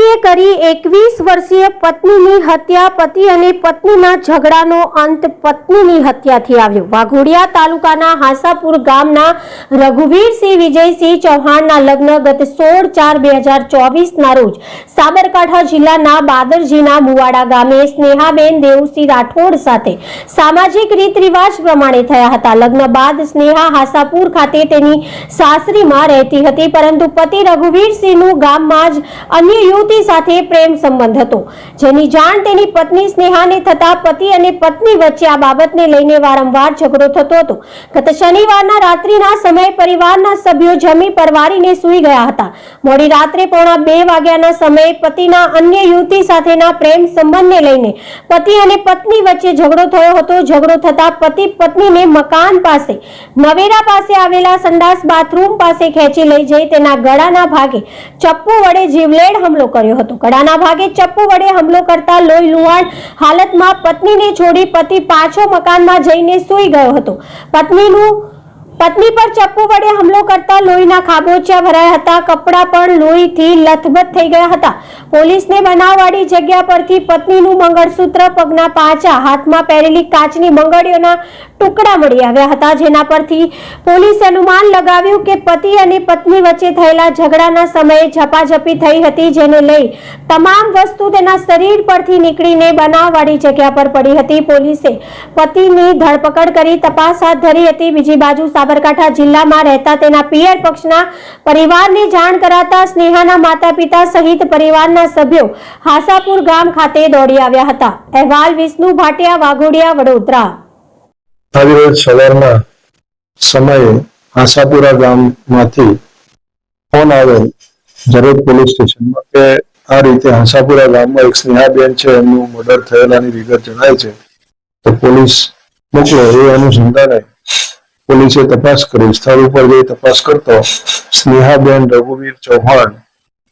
પતિએ કરી એકવીસ વર્ષીય પત્નીની હત્યા, પતિ અને પત્નીના ઝઘડાનો અંત પત્નીની હત્યાથી આવ્યો. વાઘોડિયા તાલુકાના હાસાપુર ગામના રઘુવીરસિંહ વિજયસિંહ ચૌહાણના લગ્ન ગત સોળ ચાર બે હજાર રોજ સાબરકાંઠા જિલ્લાના બાદરજીના મુવાડા ગામે સ્નેહાબેન દેવસિંહ રાઠોડ સાથે સામાજિક રીત રિવાજ પ્રમાણે થયા હતા. લગ્ન બાદ સ્નેહા હાસાપુર ખાતે તેની સાસરીમાં રહેતી હતી, પરંતુ પતિ રઘુવીરસિંહનું ગામમાં જ અન્ય યુવતી સાથે પ્રેમ સંબંધ હતો. જેની જાણ તેની પત્ની સ્નેહાને થતા પતિ અને પત્ની વચ્ચે આ બાબતને લઈને વારંવાર ઝઘડો થતો હતો. ગત શનિવારના રાત્રિના સમયે પરિવારના સભ્યો જમી પરવારીને સૂઈ ગયા હતા. મોડી રાત્રે પોણા બે વાગ્યાના સમયે પતિના અન્ય યુવતી સાથેના પ્રેમ સંબંધને લઈને પતિ અને પત્ની વચ્ચે ઝઘડો થયો હતો. ઝઘડો થતા પતિ પત્નીને મકાન પાસે, નવેરા પાસે આવેલા સંડાસ બાથરૂમ પાસે ખેંચી લઈ જઈ તેના ગળાના ભાગે ચપ્પુ વડે જીવલેણ હુમલો કર્યો. હતો. ગળાના ભાગે ચપ્પુ વડે હુમલો કરતા લોહી લુહાણ હાલતમાં પત્નીને છોડી પતિ પાછો મકાનમાં જઈને સૂઈ ગયો હતો. પત્નીનું પત્ની પર ચપ્પુ વડે હમલો કરતા લોહીના ખાબોચિયા ભરાયા હતા. કપડાં પણ લોહીથી લથબથ થઈ ગયા હતા. પોલીસને બનાવવાળી જગ્યા પરથી પત્નીનું મંગળસૂત્ર પગના પાંચા હાથમાં પહેરેલી કાચની મંગળીઓના ટુકડા મળી આવ્યા હતા. જેના પરથી પોલીસે અનુમાન લગાવ્યું કે પતિ અને પત્ની વચ્ચે થયેલા ઝઘડાના સમયે ઝપાઝપી થઈ હતી, જેને લઈ તમામ વસ્તુ તેના શરીર પરથી નીકળીને બનાવવાળી જગ્યા પર પડી હતી. પોલીસે પતિની ધરપકડ કરી તપાસ હાથ ધરી હતી. બીજી બાજુ સાબરકાંઠા જિલ્લામાં રહેતા તેના પિયર પક્ષના પરિવારની જાણ કરાતા સ્નેહાના માતા પિતા સહિત પરિવારના સભ્યો હાસાપુર ગામ ખાતે દોડી આવ્યા હતા. અહેવાલ વિષ્ણુ ભાટિયા, વાઘોડિયા, વડોદરા. આવી સવારના સમયે હાસાપુરા ગામમાંથી ફોન આવેલ જરૂર પોલીસ સ્ટેશનમાં કે આ રીતે હાંસાપુરા ગામમાં એક સ્નેહાબેન છે, એમનું મર્ડર થયેલાની વિગત જણાય છે. તો પોલીસ મોકલો એ અનુસંધાને પોલીસે તપાસ કરી, સ્થળ ઉપર જઈ તપાસ કરતો સ્નેહાબેન રઘુવીર ચૌહાણ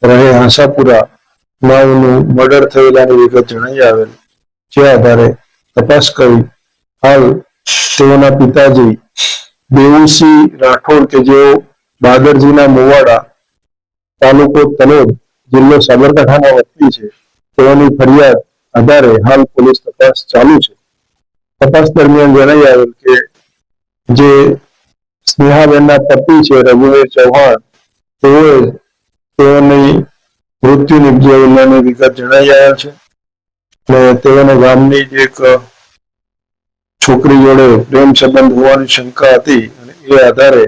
રહે હાંસાપુરા માવનું મર્ડર થયેલાની વિગત જણાઈ આવેલ. જે આધારે તપાસ કરી હાલ તેઓના પિતાજી દેવુસિંહ રાઠોડ કે જેઓ બાદરજીના મુવાડા તાલુકો તલોદ જિલ્લો સાબરકાંઠાના વતની છે, તેઓની ફરિયાદ આધારે હાલ પોલીસ તપાસ ચાલુ છે. તપાસ દરમિયાન જણાઈ આવેલ કે જે સ્નેહાબેનના પતિ છે, રઘુવીર ચૌહાણ, તેઓએ તેઓની મૃત્યુ નિપજેલાની વિગત જણાઈ આવ્યા છે. અને તેઓને ગામની જ એક છોકરી જોડે પ્રેમ સંબંધ હોવાની શંકા હતી અને એ આધારે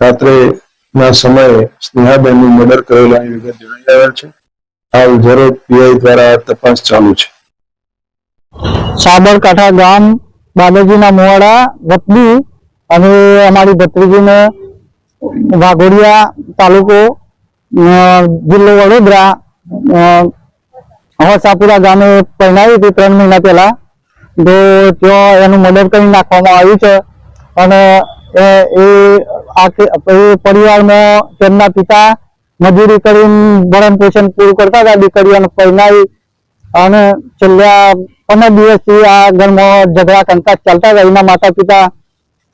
રાત્રે ના સમયે સ્નેહાબેનનું મર્ડર કરેલાની વિગત જણાઈ આવેલ છે. હાલ જરૂર પીઆઈ દ્વારા તપાસ ચાલુ છે. સાબરકાંઠા ગામ બાલાજીના મોવાડા, વતની અને અમારી ભત્રીજીને વાઘોડિયા તાલુકો જિલ્લો વડોદરા હવાસાપુરા ગામે પહેરાવી હતી ત્રણ મહિના પહેલા. તો ત્યાં એનું મર્ડર કરી નાખવામાં આવ્યું છે. અને એ એ પરિવારમાં તેમના પિતા મજૂરી કરીને ભરણ પોષણ પૂરું કરતા હતા, દીકરીઓને પરણાવી અને છેલ્લા પંદર દિવસથી આ ઘરમાં ઝઘડા, કંકાસ ચાલતા હતા. એના માતા પિતા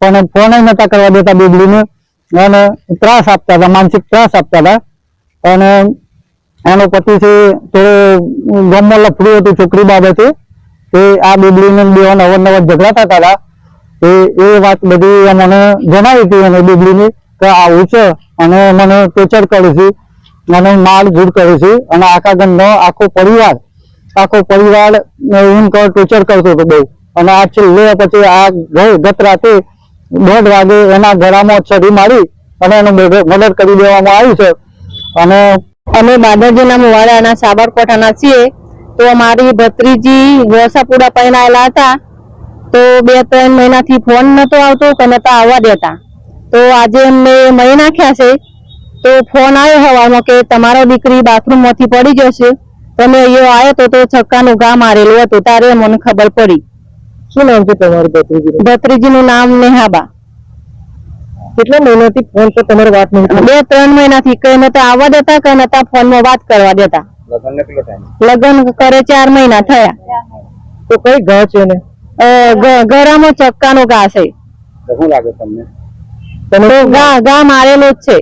પણ ફોન નતા કરવા દેતા બેબલીને અને ત્રાસ આપતા હતા, માનસિક ત્રાસ આપતા હતા. અને એનો પતિ છે થોડો ગામમાં લફડું હતું, છોકરી બાબતે. એ આ બેબલીને બેવાને અવારનવાર ઝઘડાતા હતા એ એ વાત બધી મને જણાવી હતી અને બેબલીને કે આવું છે. અને મને ટોર્ચર કરે છે. મને માર ઝૂડ કરે છે. અને આખા ગંધનો આખો પરિવાર આખો પરિવાર એમ કહો ટોર્ચર કરતો હતો બહુ. અને આ છેલ્લે પછી આ ગઈ ગત રાતે દોઢ વાગે એના ગળામાં છરી મારી અને એનું મદદ કરી દેવામાં આવ્યું છે. અને અમે બાદરજીના મુવાડાના સાબરકોઠાના છીએ. તો અમારી ભત્રીજી વસાપુરા પહેરાયેલા હતા. તો બે, ત્રણ મહિનાથી ફોન નતો આવતો કે નતા આવવા દેતા. તો આજે એમને મહી નાખ્યા છે. તો ફોન આવ્યો હવામાં કે તમારો દીકરી બાથરૂમમાંથી પડી જશે. તમે અહીંયા આવ્યો તો છક્કાનું ઘા મારેલું હતું. તારે મને ખબર પડી. શું નામ છે તમારું ભત્રીજી ભત્રીજીનું નામ નેહાબા. કેટલા મહિનાથી ફોન પર તમારે વાત નહીં બે ત્રણ મહિનાથી કઈ નતા આવવા દેતા કઈ નતા ફોનમાં વાત કરવા દેતા. લગ્ન કરે ચાર મહિના થયા. તો કઈ ઘા છે ને ગળામાં ચક્કાનો ઘા છે. તમે તો ઘા ઘા મારેલો જ છે.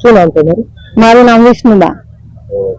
શું નામ તમારું? મારું નામ વિષ્ણુબા.